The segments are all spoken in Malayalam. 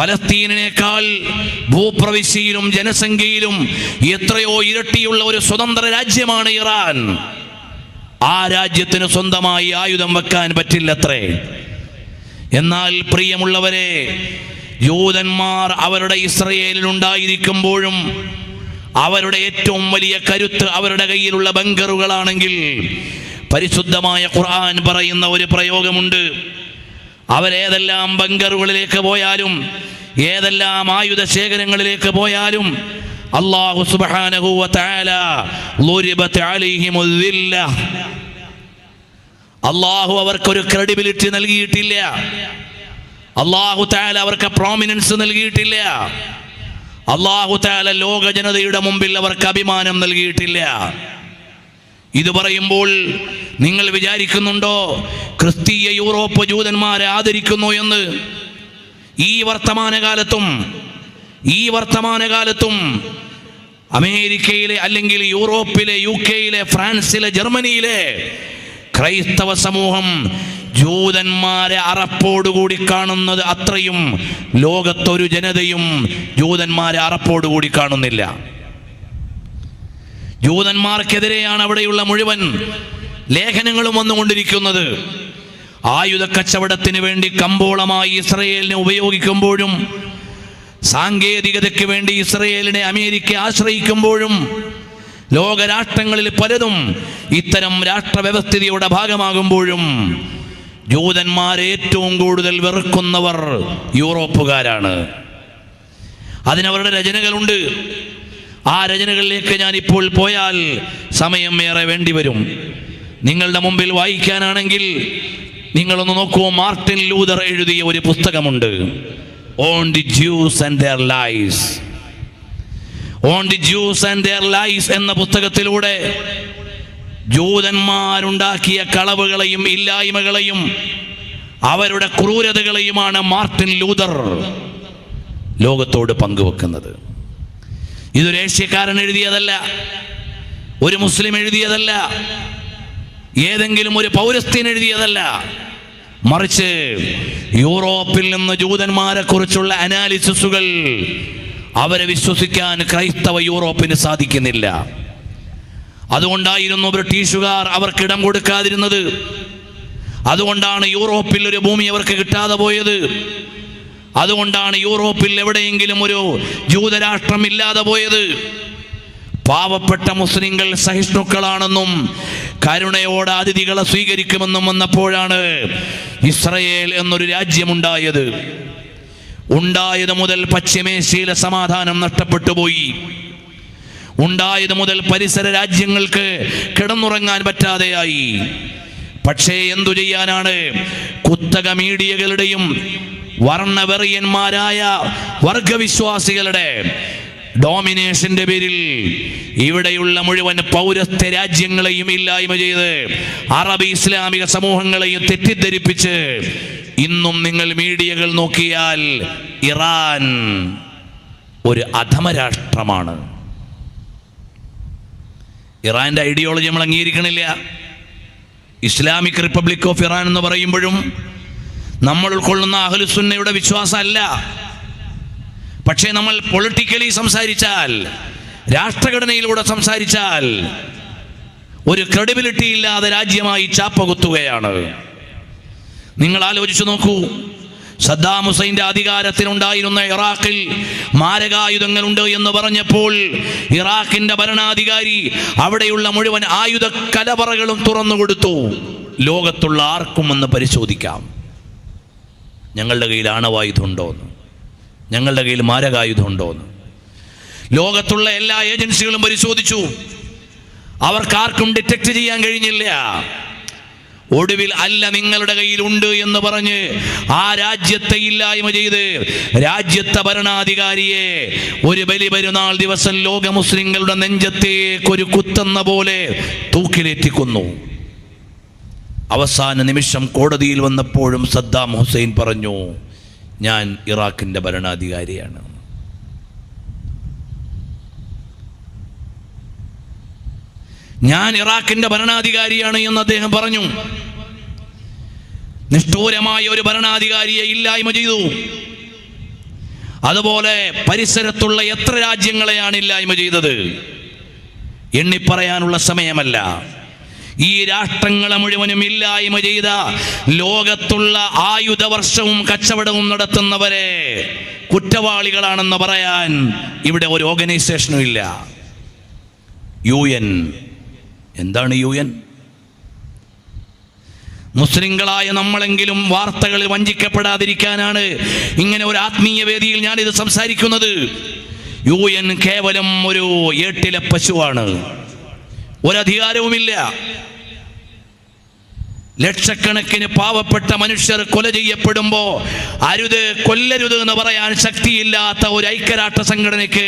ഫലസ്തീനിനേക്കാൾ ഭൂപ്രവിശ്യയിലും ജനസംഖ്യയിലും എത്രയോ ഇരട്ടിയുള്ള ഒരു സ്വതന്ത്ര രാജ്യമാണ് ഇറാൻ. ആ രാജ്യത്തിന് സ്വന്തമായി ആയുധം വെക്കാൻ പറ്റില്ലത്രേ. എന്നാൽ പ്രിയമുള്ളവരെ യൂതന്മാർ അവരുടെ ഇസ്രയേലിൽ ഉണ്ടായിരിക്കുമ്പോഴും അവരുടെ ഏറ്റവും വലിയ കരുത്ത് അവരുടെ കയ്യിലുള്ള ബങ്കറുകളാണെങ്കിൽ പരിശുദ്ധമായ ഖുർആൻ പറയുന്ന ഒരു പ്രയോഗമുണ്ട്. അവരേതെല്ലാം ബങ്കറുകളിലേക്ക് പോയാലും ഏതെല്ലാം ആയുധ ശേഖരങ്ങളിലേക്ക് പോയാലും അള്ളാഹു സുബ്ഹാനഹു വ തആല ളുരിബത് അലൈഹിമുൽ ദില്ല. അള്ളാഹു അവർക്കൊരു ക്രെഡിബിലിറ്റി നൽകിയിട്ടില്ല. അള്ളാഹു താല അവർക്ക് പ്രോമിനൻസ് നൽകിയിട്ടില്ല. അള്ളാഹു താല ലോക ജനതയുടെ മുമ്പിൽ അവർക്ക് അഭിമാനം നൽകിയിട്ടില്ല. ഇത് പറയുമ്പോൾ നിങ്ങൾ വിചാരിക്കുന്നുണ്ടോ? ക്രിസ്തീയ യൂറോപ്പ് ജൂതന്മാരെ ആദരിക്കുന്നു എന്ന്? ഈ വർത്തമാനകാലത്തും ഈ വർത്തമാനകാലത്തും അമേരിക്കയിലെ അല്ലെങ്കിൽ യൂറോപ്പിലെ യു കെയിലെ ഫ്രാൻസിലെ ജർമ്മനിയിലെ ക്രൈസ്തവ സമൂഹം ജൂതന്മാരെ അറപ്പോടുകൂടി കാണുന്നത് അത്രയും ലോകത്തൊരു ജനതയും ജൂതന്മാരെ അറപ്പോടുകൂടി കാണുന്നില്ല. ജൂതന്മാർക്കെതിരെയാണ് അവിടെയുള്ള മുഴുവൻ ലേഖനങ്ങളും വന്നുകൊണ്ടിരിക്കുന്നത്. ആയുധ കച്ചവടത്തിന് വേണ്ടി കമ്പോളമായി ഇസ്രയേലിനെ ഉപയോഗിക്കുമ്പോഴും സാങ്കേതികതയ്ക്ക് വേണ്ടി ഇസ്രയേലിനെ അമേരിക്ക ആശ്രയിക്കുമ്പോഴും ലോകരാഷ്ട്രങ്ങളിൽ പലതും ഇത്തരം രാഷ്ട്രവ്യവസ്ഥിതിയുടെ ഭാഗമാകുമ്പോഴും ജൂതന്മാർ ഏറ്റവും കൂടുതൽ വെറുക്കുന്നവർ യൂറോപ്പുകാരാണ്. അതിനവരുടെ രചനകളുണ്ട്. ആ രചനകളിലേക്ക് ഞാൻ ഇപ്പോൾ പോയാൽ സമയം ഏറെ വേണ്ടിവരും നിങ്ങളുടെ മുമ്പിൽ വായിക്കാനാണെങ്കിൽ നിങ്ങളൊന്ന് നോക്കൂ മാർട്ടിൻ ലൂതർ എഴുതിയ ഒരു പുസ്തകമുണ്ട്. On the Jews and their lies on the Jews and their lies എന്ന പുസ്തകത്തിലൂടെ ജൂതന്മാരുണ്ടാക്കിയ കളവുകളെയും ഇല്ലായ്മകളെയും അവരുടെ ക്രൂരതകളെയുമാണ് മാർട്ടിൻ ലൂതർ ലോകത്തോട് പങ്കുവെക്കുന്നത്. ഇതൊരു ഏഷ്യക്കാരൻ എഴുതിയതല്ല ഒരു മുസ്ലിം എഴുതിയതല്ല ഏതെങ്കിലും ഒരു പൗരസ്ത്യൻ എഴുതിയതല്ല. മറിച്ച് യൂറോപ്പിൽ നിന്ന് ജൂതന്മാരെ കുറിച്ചുള്ള അനാലിസിസുകൾ അവരെ വിശ്വസിക്കാൻ ക്രൈസ്തവ യൂറോപ്പിന് സാധിക്കുന്നില്ല. അതുകൊണ്ടായിരുന്നു ബ്രിട്ടീഷുകാർ അവർക്ക് ഇടം കൊടുക്കാതിരുന്നത്. അതുകൊണ്ടാണ് യൂറോപ്പിൽ ഒരു ഭൂമി അവർക്ക് കിട്ടാതെ പോയത്. അതുകൊണ്ടാണ് യൂറോപ്പിൽ എവിടെയെങ്കിലും ഒരു ജൂതരാഷ്ട്രം ഇല്ലാതെ പോയത്. പാവപ്പെട്ട മുസ്ലിങ്ങൾ സഹിഷ്ണുക്കളാണെന്നും കരുണയോടെ അതിഥികളെ സ്വീകരിക്കുമെന്നും വന്നപ്പോഴാണ് ഇസ്രയേൽ എന്നൊരു രാജ്യമുണ്ടായത്. ഉണ്ടായത് മുതൽ പശ്ചിമേഷ്യയിലെ സമാധാനം നഷ്ടപ്പെട്ടു പോയി. ഉണ്ടായത് മുതൽ പരിസര രാജ്യങ്ങൾക്ക് കിടന്നുറങ്ങാൻ പറ്റാതെയായി. പക്ഷേ എന്തു ചെയ്യാനാണ്? കുത്തക മീഡിയകളുടെയും വർണവെറിയന്മാരായ വർഗവിശ്വാസികളുടെ ഡോമിനേഷന്റെ പേരിൽ ഇവിടെയുള്ള മുഴുവൻ പൗരസ്ത്യ രാജ്യങ്ങളെയും ഇല്ലായ്മ ചെയ്ത് അറബ് ഇസ്ലാമിക സമൂഹങ്ങളെയും തെറ്റിദ്ധരിപ്പിച്ച് ഇന്നും നിങ്ങൾ മീഡിയകൾ നോക്കിയാൽ ഇറാൻ ഒരു അധമ രാഷ്ട്രമാണ്. ഇറാന്റെ ഐഡിയോളജി നമ്മൾ അംഗീകരിക്കണില്ല. ഇസ്ലാമിക് റിപ്പബ്ലിക് ഓഫ് ഇറാൻ എന്ന് പറയുമ്പോഴും നമ്മൾ ഉൾക്കൊള്ളുന്ന വിശ്വാസം വിശ്വാസമല്ല. പക്ഷേ നമ്മൾ പൊളിറ്റിക്കലി സംസാരിച്ചാൽ രാഷ്ട്രഘടനയിലൂടെ സംസാരിച്ചാൽ ഒരു ക്രെഡിബിലിറ്റി ഇല്ലാതെ രാജ്യമായി ചാപ്പകുത്തുകയാണ്. നിങ്ങൾ ആലോചിച്ചു നോക്കൂ സദ്ദാം ഹുസൈന്റെ അധികാരത്തിനുണ്ടായിരുന്ന ഇറാഖിൽ മാരകായുധങ്ങളുണ്ട് എന്ന് പറഞ്ഞപ്പോൾ ഇറാഖിന്റെ ഭരണാധികാരി അവിടെയുള്ള മുഴുവൻ ആയുധ കലവറകളും തുറന്നു കൊടുത്തു ലോകത്തുള്ള ആർക്കും പരിശോധിക്കാം. ഞങ്ങളുടെ കയ്യിൽ ആണവായുധം ഉണ്ടോന്ന് ഞങ്ങളുടെ കയ്യിൽ മാരകായുധമുണ്ടോന്ന്. ലോകത്തുള്ള എല്ലാ ഏജൻസികളും പരിശോധിച്ചു. അവർക്കാർക്കും ഡിറ്റക്ട് ചെയ്യാൻ കഴിഞ്ഞില്ല. ഒടുവിൽ അല്ല നിങ്ങളുടെ കയ്യിലുണ്ട് എന്ന് പറഞ്ഞ് ആ രാജ്യത്തെ ഇല്ലായ്മ ചെയ്ത് രാജ്യത്തെ ഭരണാധികാരിയെ ഒരു ബലി പെരുന്നാൾ ദിവസം ലോക മുസ്ലിങ്ങളുടെ നെഞ്ചത്തേക്കൊരു കുത്തെന്ന പോലെ തൂക്കിലേറ്റിക്കുന്നു. അവസാന നിമിഷം കോടതിയിൽ വന്നപ്പോഴും സദ്ദാം ഹുസൈൻ പറഞ്ഞു ഞാൻ ഇറാഖിന്റെ ഭരണാധികാരിയാണ്. ഞാൻ ഇറാഖിന്റെ ഭരണാധികാരിയാണ് എന്ന് അദ്ദേഹം പറഞ്ഞു. നിഷ്ഠൂരമായ ഒരു ഭരണാധികാരിയെ ഇല്ലായ്മ ചെയ്തു. അതുപോലെ പരിസരത്തുള്ള എത്ര രാജ്യങ്ങളെയാണ് ഇല്ലായ്മ ചെയ്തത്? എണ്ണിപ്പറയാനുള്ള സമയമല്ല. ഈ രാഷ്ട്രങ്ങളെ മുഴുവനും ഇല്ലായ്മ ചെയ്ത ലോകത്തുള്ള ആയുധ വർഷവും കച്ചവടവും നടത്തുന്നവരെ കുറ്റവാളികളാണെന്ന് പറയാൻ ഇവിടെ ഒരു ഓർഗനൈസേഷനും ഇല്ല. U N. എന്താണ് യു എൻ? മുസ്ലിങ്ങളായ നമ്മളെങ്കിലും വാർത്തകളിൽ വഞ്ചിക്കപ്പെടാതിരിക്കാനാണ് ഇങ്ങനെ ഒരു ആത്മീയ വേദിയിൽ ഞാനിത് സംസാരിക്കുന്നത്. യു എൻ കേവലം ഒരു ഏട്ടിലെ പശുവാണ്. ഒരധികാരവുമില്ല. ലക്ഷക്കണക്കിന് പാവപ്പെട്ട മനുഷ്യർ കൊല ചെയ്യപ്പെടുമ്പോ അരുത് കൊല്ലരുത് എന്ന് പറയാൻ ശക്തിയില്ലാത്ത ഒരു ഐക്യരാഷ്ട്ര സംഘടനയ്ക്ക്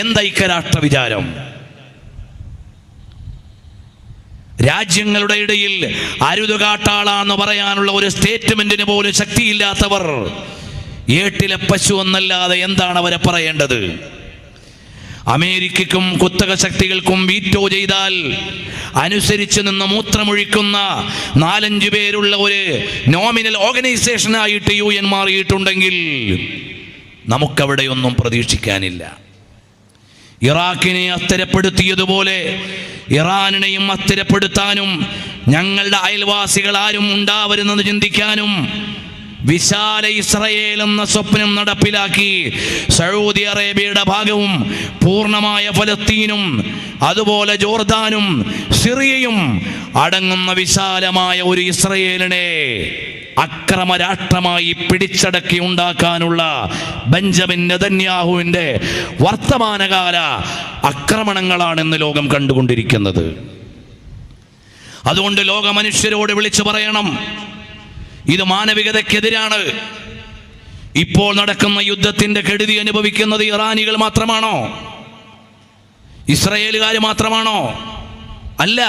എന്ത് ഐക്യരാഷ്ട്ര വിചാരം? രാജ്യങ്ങളുടെ ഇടയിൽ അരുത് കാട്ടാളാന്ന് പറയാനുള്ള ഒരു സ്റ്റേറ്റ്മെന്റിന് പോലും ശക്തിയില്ലാത്തവർ ഏട്ടിലെ പശു എന്നല്ലാതെ എന്താണ് അവരെ പറയേണ്ടത്? അമേരിക്കയ്ക്കും കുത്തക ശക്തികൾക്കും വീറ്റോ ചെയ്താൽ അനുസരിച്ച് നിന്ന് മൂത്രമൊഴിക്കുന്ന നാലഞ്ചു പേരുള്ള ഒരു നോമിനൽ ഓർഗനൈസേഷനായിട്ട് യു എൻ മാറിയിട്ടുണ്ടെങ്കിൽ നമുക്കവിടെയൊന്നും പ്രതീക്ഷിക്കാനില്ല. ഇറാഖിനെ അസ്ഥിരപ്പെടുത്തിയതുപോലെ ഇറാനിനെയും അസ്ഥിരപ്പെടുത്താനും ഞങ്ങളുടെ അയൽവാസികൾ ആരും ഉണ്ടാവരുന്നത് ചിന്തിക്കാനും വിശാല ഇസ്രയേൽ എന്ന സ്വപ്നം നടപ്പിലാക്കി സൗദി അറേബ്യയുടെ ഭാഗവും പൂർണമായ ഫലസ്തീനും അതുപോലെ ജോർദാനും സിറിയയും അടങ്ങുന്ന വിശാലമായ ഒരു ഇസ്രയേലിനെ അക്രമ രാഷ്ട്രമായി പിടിച്ചടക്കി ഉണ്ടാക്കാനുള്ള ബെഞ്ചമിൻ നെതന്യാഹുവിന്റെ വർത്തമാനകാല ആക്രമണങ്ങളാണ് ഇന്ന് ലോകം കണ്ടുകൊണ്ടിരിക്കുന്നത്. അതുകൊണ്ട് ലോക മനുഷ്യരോട് വിളിച്ചു പറയണം. ഇത് മാനവികതയ്ക്കെതിരാണ്. ഇപ്പോൾ നടക്കുന്ന യുദ്ധത്തിന്റെ കെടുതി അനുഭവിക്കുന്നത് ഇറാനികൾ മാത്രമാണോ? ഇസ്രയേലുകാർ മാത്രമാണോ? അല്ല.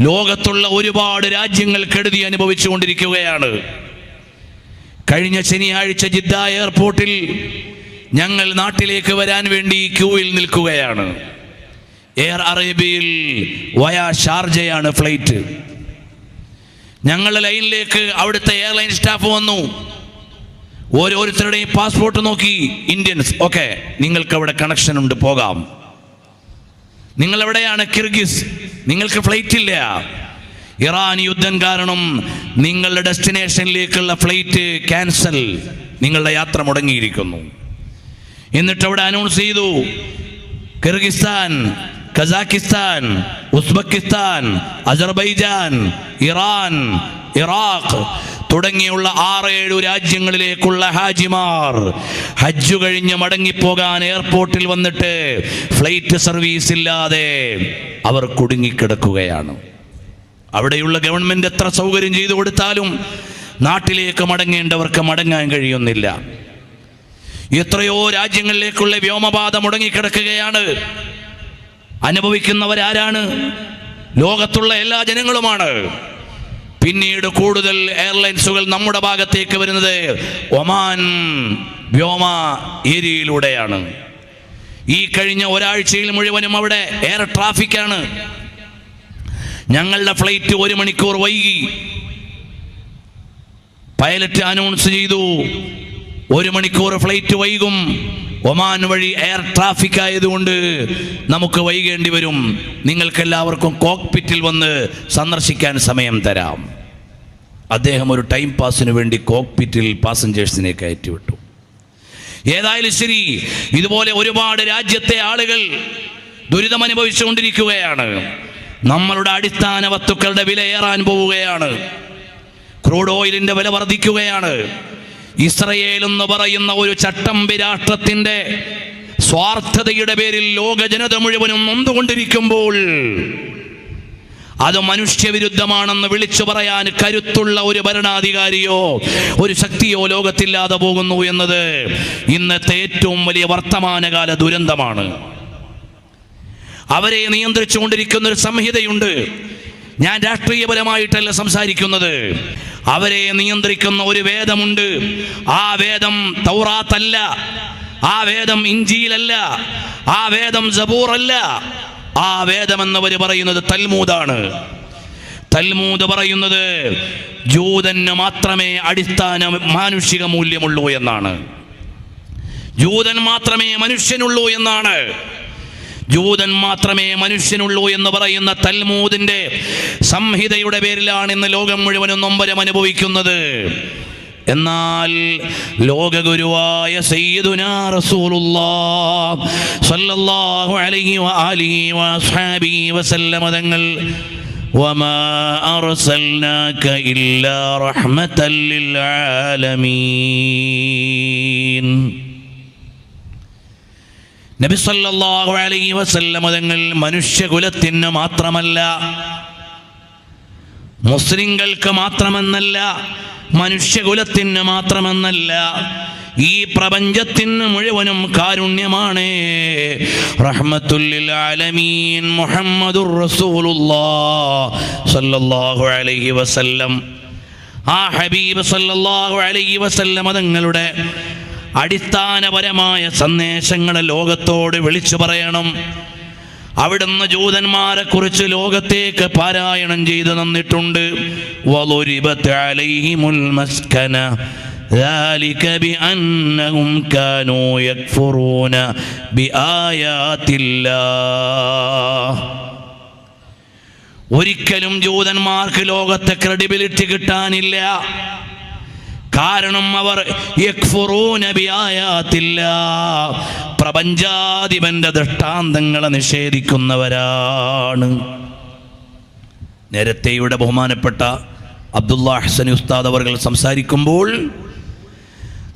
ലോകത്തുള്ള ഒരുപാട് രാജ്യങ്ങൾ കെടുതി അനുഭവിച്ചുകൊണ്ടിരിക്കുകയാണ്. കഴിഞ്ഞ ശനിയാഴ്ച ജിദ്ദ എയർപോർട്ടിൽ ഞങ്ങൾ നാട്ടിലേക്ക് വരാൻ വേണ്ടി ക്യൂവിൽ നിൽക്കുകയാണ്. എയർ അറേബ്യയിൽ വയാ ഷാർജയാണ് ഫ്ലൈറ്റ്. ഞങ്ങളുടെ ലൈനിലേക്ക് അവിടുത്തെ എയർലൈൻ സ്റ്റാഫ് വന്നു. ഓരോരുത്തരുടെയും പാസ്പോർട്ട് നോക്കി. ഇന്ത്യൻസ് ഓക്കെ നിങ്ങൾക്ക് അവിടെ കണക്ഷൻ ഉണ്ട്. പോകാം. നിങ്ങൾ എവിടെയാണ് കിർഗിസ്. നിങ്ങൾക്ക് ഫ്ലൈറ്റ് ഇല്ല. ഇറാൻ യുദ്ധം കാരണം നിങ്ങളുടെ ഡെസ്റ്റിനേഷനിലേക്കുള്ള ഫ്ലൈറ്റ് ക്യാൻസൽ നിങ്ങളുടെ യാത്ര മുടങ്ങിയിരിക്കുന്നു. എന്നിട്ട് അവിടെ അനൗൺസ് ചെയ്തു. Kyrgyzstan Kazakhstan Uzbekistan Azerbaijan Iran Iraq തുടങ്ങിയുള്ള ആറേഴു രാജ്യങ്ങളിലേക്കുള്ള ഹാജിമാർ ഹജ്ജ് കഴിഞ്ഞ് മടങ്ങിപ്പോകാൻ എയർപോർട്ടിൽ വന്നിട്ട് ഫ്ലൈറ്റ് സർവീസ് ഇല്ലാതെ അവർ കുടുങ്ങിക്കിടക്കുകയാണ്. അവിടെയുള്ള ഗവൺമെന്റ് എത്ര സൗകര്യം ചെയ്തു കൊടുത്താലും നാട്ടിലേക്ക് മടങ്ങേണ്ടവർക്ക് മടങ്ങാൻ കഴിയുന്നില്ല. എത്രയോ രാജ്യങ്ങളിലേക്കുള്ള വ്യോമപാത മുടങ്ങിക്കിടക്കുകയാണ്. അനുഭവിക്കുന്നവരാരാണ്? ലോകത്തുള്ള എല്ലാ ജനങ്ങളുമാണ്. പിന്നീട് കൂടുതൽ എയർലൈൻസുകൾ നമ്മുടെ ഭാഗത്തേക്ക് വരുന്നത് ഒമാൻ വ്യോമ ഏരിയയിലൂടെയാണ്. ഈ കഴിഞ്ഞ ഒരാഴ്ചയിൽ മുഴുവനും അവിടെ എയർ ട്രാഫിക്കാണ്. ഞങ്ങളുടെ ഫ്ലൈറ്റ് ഒരു മണിക്കൂർ വൈകി. പൈലറ്റ് അനൗൺസ് ചെയ്തു ഒരു മണിക്കൂർ ഫ്ലൈറ്റ് വൈകും. ഒമാൻ വഴി എയർ ട്രാഫിക് ആയതുകൊണ്ട് നമുക്ക് വൈകേണ്ടി വരും. നിങ്ങൾക്കെല്ലാവർക്കും കോക്പിറ്റിൽ വന്ന് സന്ദർശിക്കാൻ സമയം തരാം. അദ്ദേഹം ഒരു ടൈം പാസിന് വേണ്ടി കോക്പിറ്റിൽ പാസഞ്ചേഴ്സിനെ കയറ്റിവിട്ടു. ഏതായാലും ശരി ഇതുപോലെ ഒരുപാട് രാജ്യത്തെ ആളുകൾ ദുരിതമനുഭവിച്ചുകൊണ്ടിരിക്കുകയാണ് നമ്മളുടെ അടിസ്ഥാന വസ്തുക്കളുടെ വില ഏറാൻ പോവുകയാണ്. ക്രൂഡ് ഓയിലിന്റെ വില വർദ്ധിക്കുകയാണ്. ഇസ്രയേൽ എന്ന് പറയുന്ന ഒരു ചട്ടമ്പി രാഷ്ട്രത്തിന്റെ സ്വാർത്ഥതയുടെ പേരിൽ ലോക ജനത മുഴുവനും നൊന്നുകൊണ്ടിരിക്കുമ്പോൾ അത് മനുഷ്യവിരുദ്ധമാണെന്ന് വിളിച്ചു പറയാൻ കരുത്തുള്ള ഒരു ഭരണാധികാരിയോ ഒരു ശക്തിയോ ലോകത്തില്ലാതെ പോകുന്നു എന്നത് ഇന്നത്തെ ഏറ്റവും വലിയ വർത്തമാനകാല ദുരന്തമാണ്. അവരെ നിയന്ത്രിച്ചുകൊണ്ടിരിക്കുന്ന ഒരു സംഹിതയുണ്ട്. ഞാൻ രാഷ്ട്രീയപരമായിട്ടല്ല സംസാരിക്കുന്നത്. അവരെ നിയന്ത്രിക്കുന്ന ഒരു വേദമുണ്ട്. ആ വേദം തൗറാത്തല്ല. ആ വേദം ഇഞ്ചിയിലല്ല. ആ വേദം സബൂറല്ല. ആ വേദം എന്നവർ പറയുന്നത് തൽമൂദാണ്. തൽമൂദ് പറയുന്നത് ജൂതന് മാത്രമേ അടിസ്ഥാന മാനുഷിക മൂല്യമുള്ളൂ എന്നാണ്. ജൂതൻ മാത്രമേ മനുഷ്യനുള്ളൂ എന്നാണ്. ജൂതൻ മാത്രമേ മനുഷ്യനുള്ളൂ എന്ന് പറയുന്ന തൽമൂദിന്റെ സംഹിതയുടെ പേരിലാണ് ഇന്ന് ലോകം മുഴുവനും നൊമ്പരം അനുഭവിക്കുന്നത് എന്നാൽ ലോകഗുരുവായ സയ്യിദുനാ റസൂലുള്ളാഹ് സ്വല്ലല്ലാഹു അലൈഹി വആലിഹി വഅസ്ഹാബിഹി വസല്ലമ തങ്ങൾ وما أرسلناك إلا رحمة للعالمين നബി സല്ലല്ലാഹു അലൈഹി വസല്ലമ തങ്ങൾ മനുഷ്യകുലത്തിന് മാത്രമല്ല മുസ്ലിങ്ങൾക്ക് മാത്രമെന്നല്ല മനുഷ്യകുലത്തിന് മാത്രമെന്നല്ല ഈ പ്രപഞ്ചത്തിന് മുഴുവനും കാരുണ്യമാണ്. അലൈഹി വസല്ലം. ആ ഹബീബ് സല്ലല്ലാഹു അലൈഹി വസല്ലം തങ്ങളുടെ അടിസ്ഥാനപരമായ സന്ദേശങ്ങൾ ലോകത്തോട് വിളിച്ചു പറയണം അവിടുന്ന് ജൂതന്മാരെ കുറിച്ച് ലോകത്തേക്ക് പാരായണം ചെയ്തു തന്നിട്ടുണ്ട് വളുരിബത്ത് അലൈഹിമുൽ മസ്കന ذلك بأنهم كانوا يكفرون بآيات الله ഒരിക്കലും ജൂതന്മാർക്ക് ലോകത്തെ ക്രെഡിബിലിറ്റി കിട്ടാനില്ല കാരണം അവർ. പ്രപഞ്ചാധിപന്റെ ദൃഷ്ടാന്തങ്ങളെ നിഷേധിക്കുന്നവരാണ് നേരത്തെയുടെ ബഹുമാനപ്പെട്ട അബ്ദുള്ള ഹസൻ ഉസ്താദ് അവർ സംസാരിക്കുമ്പോൾ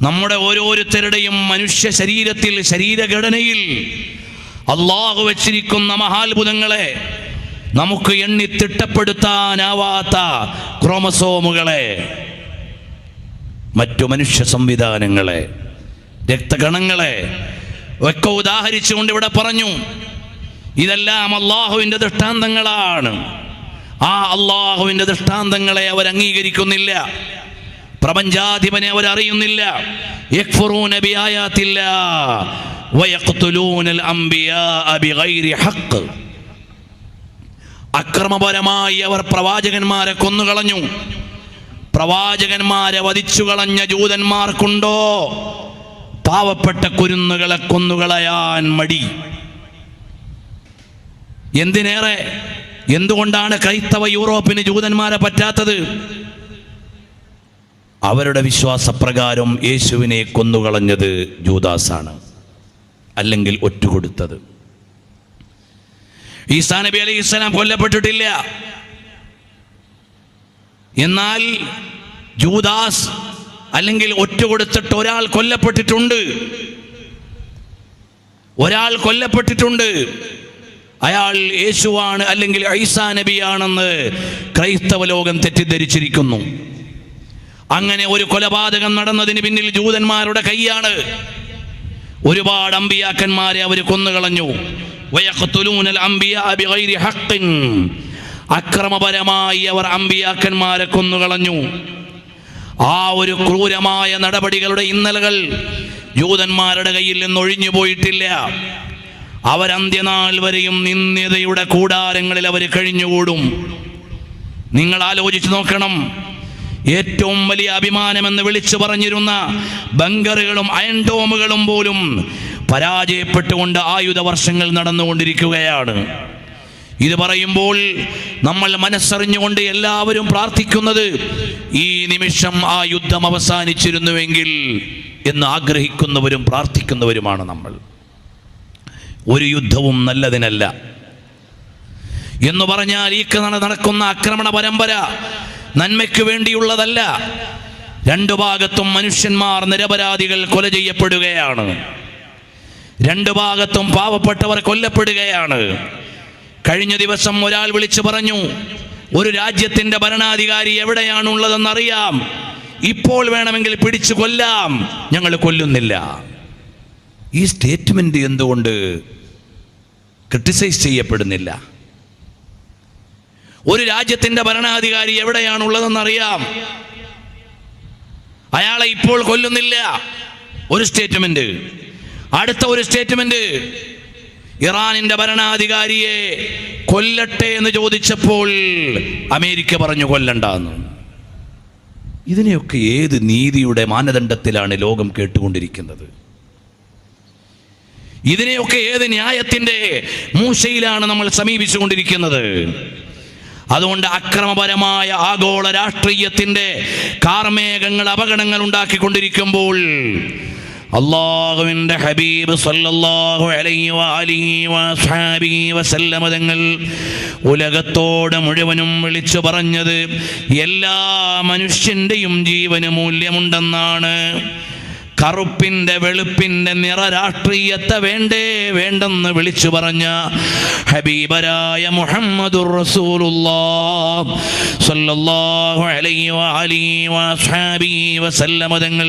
നമ്മുടെ ഓരോരുത്തരുടെയും മനുഷ്യ ശരീരത്തിൽ ശരീരഘടനയിൽ അള്ളാഹു വച്ചിരിക്കുന്ന മഹാത്ഭുതങ്ങളെ നമുക്ക് എണ്ണി തിട്ടപ്പെടുത്താനാവാത്ത ക്രോമസോമുകളെ മറ്റു മനുഷ്യ സംവിധാനങ്ങളെ രക്തഗണങ്ങളെ ഒക്കെ ഉദാഹരിച്ചുകൊണ്ട് ഇവിടെ പറഞ്ഞു ഇതെല്ലാം അള്ളാഹുവിന്റെ ദൃഷ്ടാന്തങ്ങളാണ്. ആ അള്ളാഹുവിന്റെ ദൃഷ്ടാന്തങ്ങളെ അവർ അംഗീകരിക്കുന്നില്ല. പ്രപഞ്ചാധിപനെ അവർ അറിയുന്നില്ല. അക്രമപരമായി അവർ പ്രവാചകന്മാരെ കൊന്നുകളഞ്ഞു. പ്രവാചകന്മാരെ വധിച്ചു കളഞ്ഞ ജൂതന്മാർക്കുണ്ടോ? പാവപ്പെട്ട കുരുന്നുകളെ കൊന്നുകളയാൻ മടി. എന്തിനേറെ? എന്തുകൊണ്ടാണ് ക്രൈസ്തവ യൂറോപ്പിന് ജൂതന്മാരെ പറ്റാത്തത്? അവരുടെ വിശ്വാസപ്രകാരം യേശുവിനെ കൊന്നുകളഞ്ഞത് ജൂദാസാണ് അല്ലെങ്കിൽ ഒറ്റുകൊടുത്തത്. ഈസാ നബി അലൈഹി ഇസ്ലാം കൊല്ലപ്പെട്ടിട്ടില്ല. എന്നാൽ ജൂദാസ് അല്ലെങ്കിൽ ഒറ്റ കൊടുത്തിട്ട് ഒരാൾ കൊല്ലപ്പെട്ടിട്ടുണ്ട്. ഒരാൾ കൊല്ലപ്പെട്ടിട്ടുണ്ട്. അയാൾ യേശുവാണ് അല്ലെങ്കിൽ ഐസാ നബിയാണെന്ന് ക്രൈസ്തവ ലോകം തെറ്റിദ്ധരിച്ചിരിക്കുന്നു. അങ്ങനെ ഒരു കൊലപാതകം നടന്നതിന് പിന്നിൽ ജൂതന്മാരുടെ കൈയാണ്. ഒരുപാട് അമ്പിയാക്കന്മാരെ അവർ കൊന്നുകളഞ്ഞു. ഹഖ്ഖിൻ. അക്രമപരമായി അവർ അമ്പിയാക്കന്മാരെ കൊന്നുകളഞ്ഞു. ആ ഒരു ക്രൂരമായ നടപടികളുടെ ഇന്നലകൾ യൂതന്മാരുടെ കയ്യിൽ നിന്ന് ഒഴിഞ്ഞു പോയിട്ടില്ല. അവരന്ത്യനാൾ വരെയും നിന്ദ്യതയുടെ കൂടാരങ്ങളിൽ അവർ കഴിഞ്ഞുകൂടും. നിങ്ങൾ ആലോചിച്ചു നോക്കണം. ഏറ്റവും വലിയ അഭിമാനമെന്ന് വിളിച്ചു പറഞ്ഞിരുന്ന ബങ്കറുകളും അയൻഡോമുകളും പോലും പരാജയപ്പെട്ടുകൊണ്ട് ആയുധ വർഷങ്ങൾ നടന്നുകൊണ്ടിരിക്കുകയാണ്. ഇത് പറയുമ്പോൾ നമ്മൾ മനസ്സറിഞ്ഞുകൊണ്ട് എല്ലാവരും പ്രാർത്ഥിക്കുന്നത് ഈ നിമിഷം ആ യുദ്ധം അവസാനിച്ചിരുന്നുവെങ്കിൽ എന്ന് ആഗ്രഹിക്കുന്നവരും പ്രാർത്ഥിക്കുന്നവരുമാണ് നമ്മൾ. ഒരു യുദ്ധവും നല്ലതിനല്ല. എന്ന് പറഞ്ഞാൽ ഈ നടക്കുന്ന ആക്രമണ പരമ്പര നന്മയ്ക്ക് വേണ്ടിയുള്ളതല്ല. രണ്ടു ഭാഗത്തും മനുഷ്യന്മാർ നിരപരാധികൾ കൊല ചെയ്യപ്പെടുകയാണ്. രണ്ടു ഭാഗത്തും പാവപ്പെട്ടവർ കൊല്ലപ്പെടുകയാണ്. കഴിഞ്ഞ ദിവസം ഒരാൾ വിളിച്ചു പറഞ്ഞു ഒരു രാജ്യത്തിന്റെ ഭരണാധികാരി എവിടെയാണുള്ളതെന്നറിയാം. ഇപ്പോൾ വേണമെങ്കിൽ പിടിച്ചു കൊല്ലാം. ഞങ്ങൾ കൊല്ലുന്നില്ല. ഈ സ്റ്റേറ്റ്മെന്റ് എന്തുകൊണ്ട് ക്രിട്ടിസൈസ് ചെയ്യപ്പെടുന്നില്ല? ഒരു രാജ്യത്തിന്റെ ഭരണാധികാരി എവിടെയാണുള്ളതെന്നറിയാം. അയാളെ ഇപ്പോൾ കൊല്ലുന്നില്ല. ഒരു സ്റ്റേറ്റ്മെന്റ് അടുത്ത ഒരു സ്റ്റേറ്റ്മെന്റ് ഇറാനിന്റെ ഭരണാധികാരിയെ കൊല്ലട്ടെ എന്ന് ചോദിച്ചപ്പോൾ അമേരിക്ക പറഞ്ഞു കൊല്ലണ്ടെന്ന്. ഇതിനെയൊക്കെ ഏത് നീതിയുടെ മാനദണ്ഡത്തിലാണ് ലോകം കേട്ടുകൊണ്ടിരിക്കുന്നത്? ഇതിനെയൊക്കെ ഏത് ന്യായത്തിന്റെ മൂശയിലാണ് നമ്മൾ സമീപിച്ചുകൊണ്ടിരിക്കുന്നത്? അതുകൊണ്ട് അക്രമപരമായ ആഗോള രാഷ്ട്രീയത്തിന്റെ കാർമേഘങ്ങൾ അപകടങ്ങൾ ഉണ്ടാക്കിക്കൊണ്ടിരിക്കുമ്പോൾ അള്ളാഹുവിന്റെ ഹബീബ് സല്ലല്ലാഹു അലൈഹി വഅലിഹി വസ്ഹാബിഹി വസല്ലമ തങ്ങൾ ഉലകത്തോട് മുഴുവനും വിളിച്ചു പറഞ്ഞത് എല്ലാ മനുഷ്യന്റെയും ജീവന് മൂല്യമുണ്ടെന്നാണ്. കറുപ്പിന്റെ വെളുപ്പിന്റെ നിറ രാഷ്ട്രീയത്തെ വേണ്ടേ വേണ്ടെന്ന് വിളിച്ചു പറഞ്ഞ ഹബീബരായ വസല്ലമ തങ്ങൾ